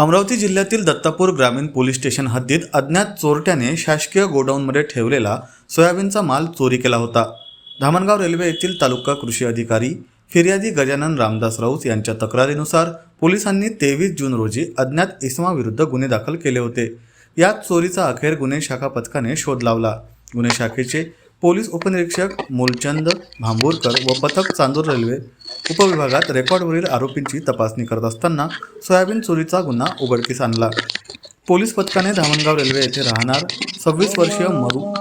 अमरावती जिल्ह्यातील दत्तापूर ग्रामीण police station हद्दीत अज्ञात चोरट्याने शासकीय गोडाऊनमध्ये ठेवलेला सोयाबीनचा माल चोरी केला होता. धामणगाव रेल्वे येथील तालुका कृषी अधिकारी फिर्यादी गजानन रामदास राऊत यांच्या तक्रारीनुसार पोलिसांनी तेवीस जून रोजी अज्ञात इसमाविरुद्ध गुन्हे दाखल केले होते. यात चोरीचा अखेर गुन्हे शाखा पथकाने शोध लावला. गुन्हे शाखेचे पोलीस उपनिरीक्षक मूलचंद भांबूरकर व पथक चांदूर रेल्वे उपविभागात रेकॉर्डवरील आरोपींची तपासणी करत असताना सोयाबीन चोरीचा गुन्हा उघडकीस आणला. पोलीस पथकाने धामणगाव रेल्वे येथे राहणार सव्वीस वर्षीय मरू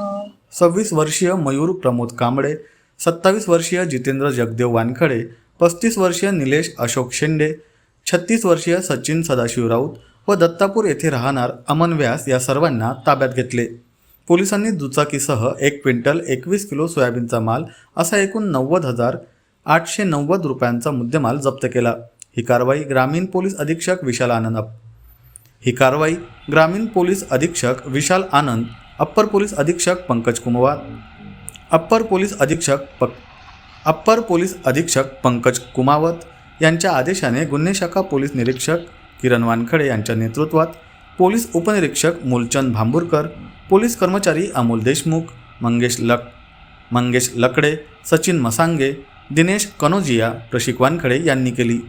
सव्वीस वर्षीय मयूर प्रमोद कांबळे सत्तावीस वर्षीय जितेंद्र जगदेव वानखडे पस्तीस वर्षीय निलेश अशोक शेंडे छत्तीस वर्षीय सचिन सदाशिव राऊत व दत्तापूर येथे राहणार अमन व्यास या सर्वांना ताब्यात घेतले. पोलिसांनी दुचाकीसह एक क्विंटल एकवीस किलो सोयाबीनचा माल असा एकूण नव्वद हजार आठशे नव्वद रुपयांचा मुद्देमाल जप्त केला. ही कारवाई ग्रामीण पोलीस अधीक्षक विशाल आनंद ही कारवाई ग्रामीण पोलीस अधीक्षक विशाल आनंद अप्पर पोलीस अधीक्षक पंकज कुमवार अप्पर पोलीस अधीक्षक पक अप्पर पोलीस अधीक्षक पंकज कुमावत यांच्या आदेशाने गुन्हे शाखा पोलीस निरीक्षक किरण वानखडे यांच्या नेतृत्वात पोलीस उपनिरीक्षक मूलचंद भांबूरकर पोलीस कर्मचारी अमोल देशमुख मंगेश लक मंगेश लकडे सचिन मसांगे दिनेश कनोजिया प्रशिक वानखडे यांनी केली.